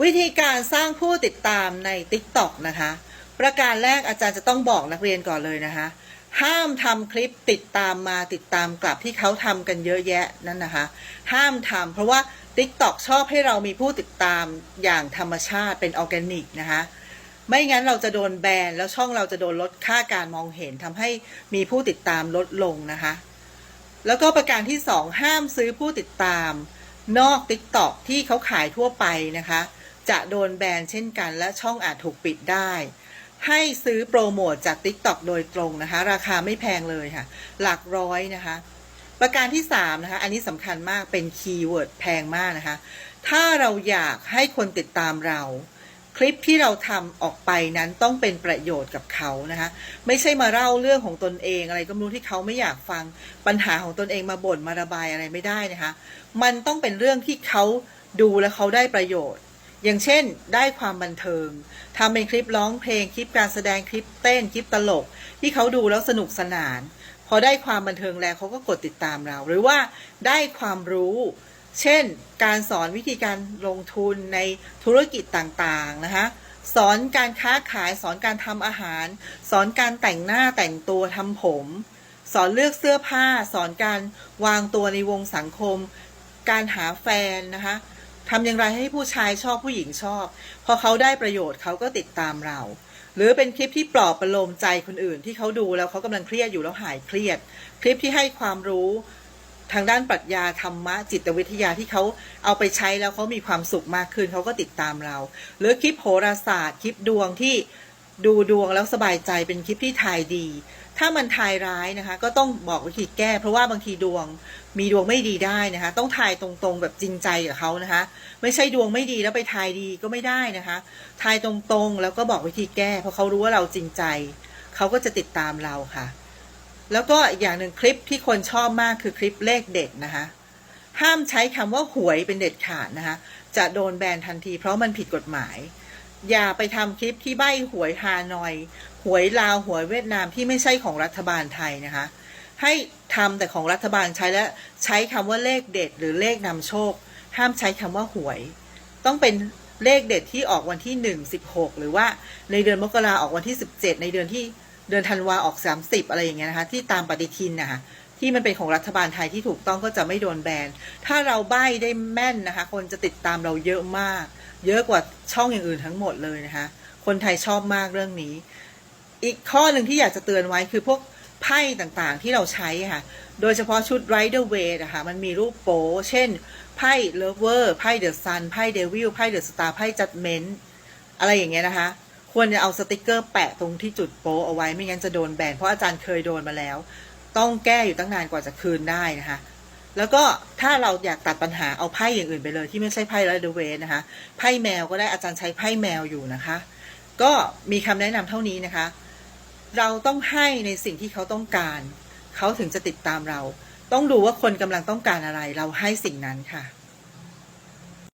วิธีการสร้างผู้ติดตามใน TikTok นะคะ ประการแรกอาจารย์จะต้องบอกนักเรียนก่อนเลยนะคะ ห้ามทำคลิปติดตามมาติดตามกลับที่เขาทำกันเยอะแยะนั่นนะคะ ห้ามทำเพราะว่า TikTok ชอบให้เรามีผู้ติดตามอย่างธรรมชาติเป็นออร์แกนิกนะคะไม่งั้นเราจะโดนแบนแล้วช่องเราจะโดนลดค่าการมองเห็นทำให้มีผู้ติดตามลดลงนะคะ แล้วก็ประการที่สองห้ามซื้อผู้ติดตามนอก TikTok ที่เขาขายทั่วไปนะคะ จะโดนแบนเช่นกัน และช่องอาจถูกปิดได้ ให้ซื้อโปรโมทจาก TikTok โดยตรงนะคะ ราคาไม่แพงเลยค่ะ หลักร้อยนะคะ ประการที่3นะคะ อันนี้สำคัญมากเป็นคีย์เวิร์ดแพงมากนะคะ ถ้าเราอยากให้คนติดตามเราคลิปที่เราทำออกไปนั้นต้องเป็นประโยชน์กับเขานะคะ ไม่ใช่มาเล่าเรื่องของตนเองอะไรก็ไม่รู้ที่เขาไม่อยากฟังปัญหาของตนเองมาบ่นมาระบายอะไรไม่ได้นะคะ มันต้องเป็นเรื่องที่เขาดูแล้วเขาได้ประโยชน์ อย่างเช่น ได้ความบันเทิงทำเป็นคลิปร้องเพลงคลิปการแสดงคลิปเต้นคลิปตลก ที่เขาดูแล้วสนุกสนาน พอได้ความบันเทิงแล้วเขาก็กดติดตามเรา หรือว่าได้ความรู้เช่น การสอนวิธีการลงทุนในธุรกิจต่างๆนะคะสอนการค้าขายสอนการทำอาหาร สอนการแต่งหน้าแต่งตัวทำผม สอนเลือกเสื้อผ้า สอนการวางตัวในวงสังคม การหาแฟนนะคะ ทำอย่างไรให้ผู้ชายชอบผู้หญิงชอบ พอเขาได้ประโยชน์เขาก็ติดตามเรา หรือเป็นคลิปที่ปลอบประโลมใจคนอื่น ที่เขาดูแล้วเขากำลังเครียดอยู่แล้วหายเครียด คลิปที่ให้ความรู้ทางด้านปรัชญาธรรมะจิตวิทยาที่เขาเอาไปใช้แล้วเขามีความสุขมากขึ้นเขาก็ติดตามเรา หรือคลิปโหราศาสตร์ คลิปดวงที่ ดูดวงแล้วสบายใจเป็นคลิปที่ทายดี ถ้ามันทายร้ายนะคะ ก็ต้องบอกวิธีแก้ เพราะว่าบางทีดวงมีดวงไม่ดีได้นะคะ ต้องทายตรงๆแบบจริงใจกับเขานะคะ ไม่ใช่ดวงไม่ดีแล้วไปทายดีก็ไม่ได้นะคะทายตรงๆ แล้วก็บอกวิธีแก้ เพราะเขารู้ว่าเราจริงใจ เขาก็จะติดตามเราค่ะ แล้วก็อีกอย่างหนึ่งคลิปที่คนชอบมากคือคลิปเลขเด็ดนะคะห้ามใช้คำว่าหวยเป็นเด็ดขาดนะคะ จะโดนแบนทันทีเพราะมันผิดกฎหมาย อย่าไปทำคลิปที่ใบ้หวยฮานอย หวยลาวหวยเวียดนามที่ไม่ใช่ของรัฐบาลไทยนะคะ ให้ทำแต่ของรัฐบาลใช้และใช้คำว่าเลขเด็ด หรือเลขนำโชค ห้ามใช้คำว่าหวย ต้องเป็นเลขเด็ดที่ออกวันที่หนึ่งสิบหกหรือว่าในเดือนมกราออกวันที่สิบเจ็ดในเดือนที่เดือนธันวาออกสามสิบอะไรอย่างเงี้ยนะคะที่ตามปฏิทินนะคะที่มันเป็นของรัฐบาลไทยที่ถูกต้องก็จะไม่โดนแบนถ้าเราใบ้ได้แม่นนะคะ คนจะติดตามเราเยอะมาก เยอะกว่าช่องอย่างอื่นทั้งหมดเลยนะคะ คนไทยชอบมากเรื่องนี้ อีกข้อหนึ่งที่อยากจะเตือนไว้คือพวกไพ่ต่างๆที่เราใช้ค่ะ โดยเฉพาะชุด Rider Waite นะคะ มันมีรูปโป๊เช่น ไพ่ Lover ไพ่ The Sun ไพ่ Devil ไพ่ The Star ไพ่ Judgment อะไรอย่างเงี้ยนะคะ ควรจะเอาสติกเกอร์แปะตรงที่จุดโป๊เอาไว้ไม่งั้นจะโดนแบน เพราะอาจารย์เคยโดนมาแล้ว ต้องแก้อยู่ตั้งนานกว่าจะคืนได้นะคะ แล้วก็ถ้าเราอยากตัดปัญหาเอาไพ่อย่างอื่นไปเลย ที่ไม่ใช่ไพ่ Rider Waite นะคะไพ่แมวก็ได้อาจารย์ใช้ไพ่แมวอยู่นะคะ ก็มีคำแนะนำเท่านี้นะคะ เราต้องให้ในสิ่งที่เขาต้องการ เขาถึงจะติดตามเรา ต้องดูว่าคนกำลังต้องการอะไร เราให้สิ่งนั้นค่ะ